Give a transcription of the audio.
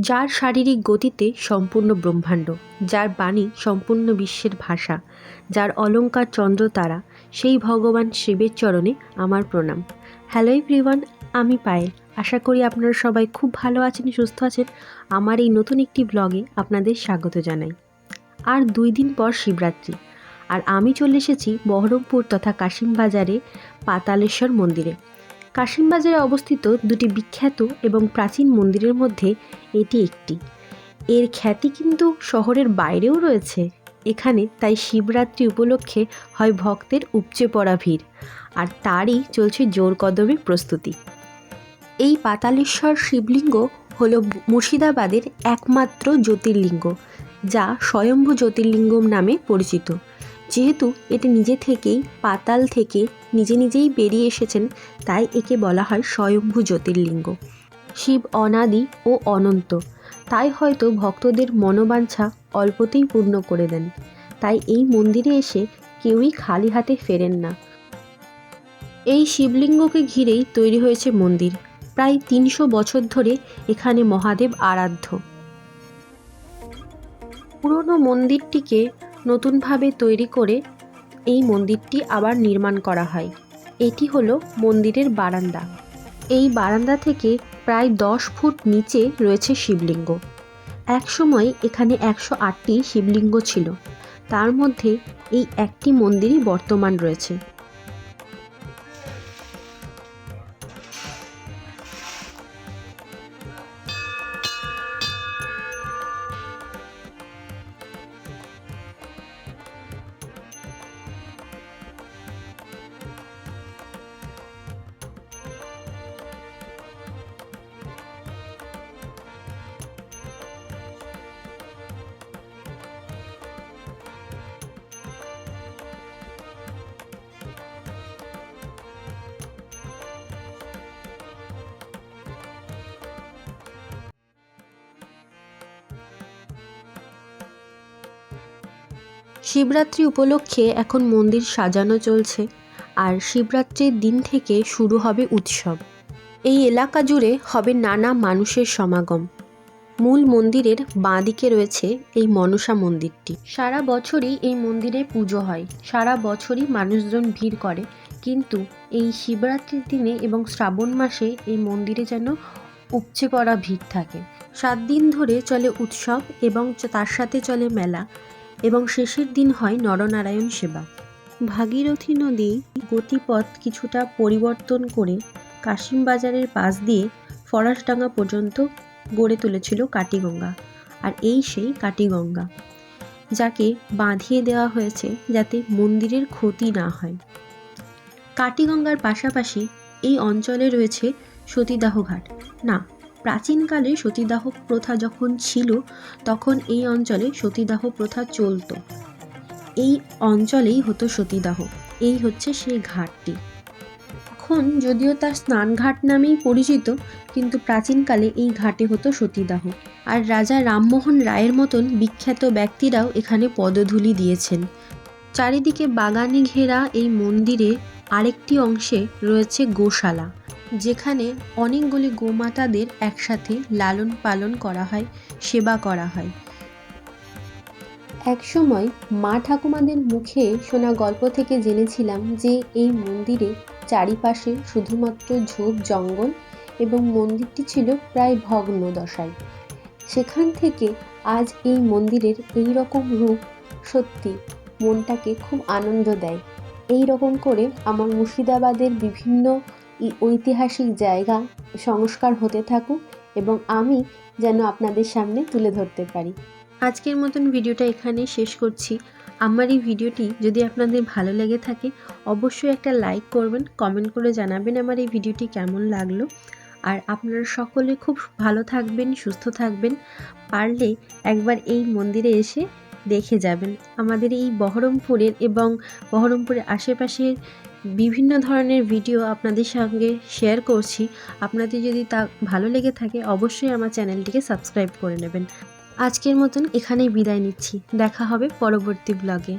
যার শারীরিক গতিতে সম্পূর্ণ ব্রহ্মাণ্ড, যার বাণী সম্পূর্ণ বিশ্বের ভাষা, যার অলঙ্কার চন্দ্র তারা, সেই ভগবান শিবের চরণে আমার প্রণাম। হ্যালো এভরিওয়ান আমি পায়েল। আশা করি আপনারা সবাই খুব ভালো আছেন, সুস্থ আছেন। আমার এই নতুন একটি ব্লগে আপনাদের স্বাগত জানাই। আর দুই দিন পর শিবরাত্রি। আর আমি চলে এসেছি বহরমপুর তথা কাশিমবাজারে পাতালেশ্বর মন্দিরে। কাশিমবাজারে অবস্থিত দুটি বিখ্যাত এবং প্রাচীন মন্দিরের মধ্যে এটি একটি। এর খ্যাতি কিন্তু শহরের বাইরেও রয়েছে। এখানে তাই শিবরাত্রি উপলক্ষে হয় ভক্তের উপচে পড়া ভিড়, আর তারই চলছে জোর কদমে প্রস্তুতি। এই পাতালেশ্বর শিবলিঙ্গ হল মুর্শিদাবাদের একমাত্র জ্যোতির্লিঙ্গ, যা স্বয়ম্ভু জ্যোতির্লিঙ্গম নামে পরিচিত। যেহেতু এটি নিজে থেকেই পাতাল থেকে নিজে নিজেই বেরিয়ে এসেছেন, তাই একে বলা হয় স্বয়ম্ভু জ্যোতির্লিঙ্গ। শিব অনাদি ও অনন্ত, তাই হয়তো ভক্তদের মনোবাঞ্ছা অল্পতেই পূর্ণ করে দেন। তাই এই মন্দিরে এসে কেউই খালি হাতে ফেরেন না। এই শিবলিঙ্গকে ঘিরেই তৈরি হয়েছে মন্দির। প্রায় তিনশো বছর ধরে এখানে মহাদেব আরাধ্য। পুরনো মন্দিরটিকে নতুনভাবে তৈরি করে এই মন্দিরটি আবার নির্মাণ করা হয়। এটি হল মন্দিরের বারান্দা। এই বারান্দা থেকে প্রায় দশ ফুট নিচে রয়েছে শিবলিঙ্গ। এক সময় এখানে একশো আটটি শিবলিঙ্গ ছিল। তার মধ্যে এই একটি মন্দিরই বর্তমান রয়েছে। শিবরাত্রি উপলক্ষে এখন মন্দির সাজানো চলছে, আর শিবরাত্রির দিন থেকে শুরু হবে উৎসব। এই এলাকা জুড়ে হবে নানা মানুষের সমাগম। মূল মন্দিরের বাঁদিকে রয়েছে এই মনসা মন্দিরটি। সারা বছরই এই মন্দিরে পুজো হয়, সারা বছরই মানুষজন ভিড় করে, কিন্তু এই শিবরাত্রির দিনে এবং শ্রাবণ মাসে এই মন্দিরে যেন উপচে পড়া ভিড় থাকে। সাত দিন ধরে চলে উৎসব এবং তার সাথে চলে মেলা। এবং শেষের দিন হয় নরনারায়ণ সেবা। ভাগীরথী নদী গতিপথ কিছুটা পরিবর্তন করে কাশিমবাজারের পাশ দিয়ে ফরাসডাঙ্গা পর্যন্ত গড়ে তুলেছিল কাটিগঙ্গা, আর এই সেই কাটিগঙ্গা, যাকে বাঁধিয়ে দেওয়া হয়েছে যাতে মন্দিরের ক্ষতি না হয়। কাটিগঙ্গার পাশাপাশি এই অঞ্চলে রয়েছে সতীদাহ ঘাট। না প্রাচীনকালে সতীদাহ প্রথা যখন ছিল, তখন এই অঞ্চলে সতীদাহ প্রথা চলত। এই অঞ্চলেই হতো সতীদাহ, এই হচ্ছে সেই ঘাটটি এখন যদিও তার স্নানঘাট নামেই পরিচিত, কিন্তু প্রাচীনকালে এই ঘাটে হতো সতীদাহ। আর রাজা রামমোহন রায়ের মতন বিখ্যাত ব্যক্তিরাও এখানে পদধূলি দিয়েছেন। চারিদিকে বাগানে ঘেরা এই মন্দিরে আরেকটি অংশে রয়েছে গোশালা। যেখানে অনেকগুলি গোমাতাদের একসাথে লালন পালন করা হয়, সেবা করা হয়। একসময় মা ঠাকুমাদের মুখে শোনা গল্প থেকে জেনেছিলাম যে এই মন্দিরে চারিপাশে শুধুমাত্র ঝোপ, জঙ্গল এবং মন্দিরটি ছিল প্রায় ভগ্ন দশায় সেখান থেকে আজ এই মন্দিরের এই রকম রূপ সত্যি মনটাকে খুব আনন্দ দেয়। এই রকম করে আমার মুর্শিদাবাদের বিভিন্ন ঐতিহাসিক জায়গা সংস্কার হতে থাকুক এবং আমি যেন আপনাদের সামনে তুলে ধরতে পারি। আজকের মতন ভিডিওটা এখানে শেষ করছি। আমার এই ভিডিওটি যদি আপনাদের ভালো লেগে থাকে, অবশ্যই একটা লাইক করবেন, কমেন্ট করে জানাবেন আমার এই ভিডিওটি কেমন লাগল। আর আপনারা সকলে খুব ভালো থাকবেন, সুস্থ থাকবেন, পারলে একবার এই মন্দিরে এসে দেখে যাবেন। আমাদের এই বহরমপুরের এবং বহরমপুরের আশেপাশের বিভিন্ন ধরনের ভিডিও আপনাদের সঙ্গে শেয়ার করছি। আপনাদের যদি তা ভালো লেগে থাকে, অবশ্যই আমার চ্যানেলটিকে সাবস্ক্রাইব করে নেবেন। আজকের মতন এখানেই বিদায় নিচ্ছি। দেখা হবে পরবর্তী ব্লগে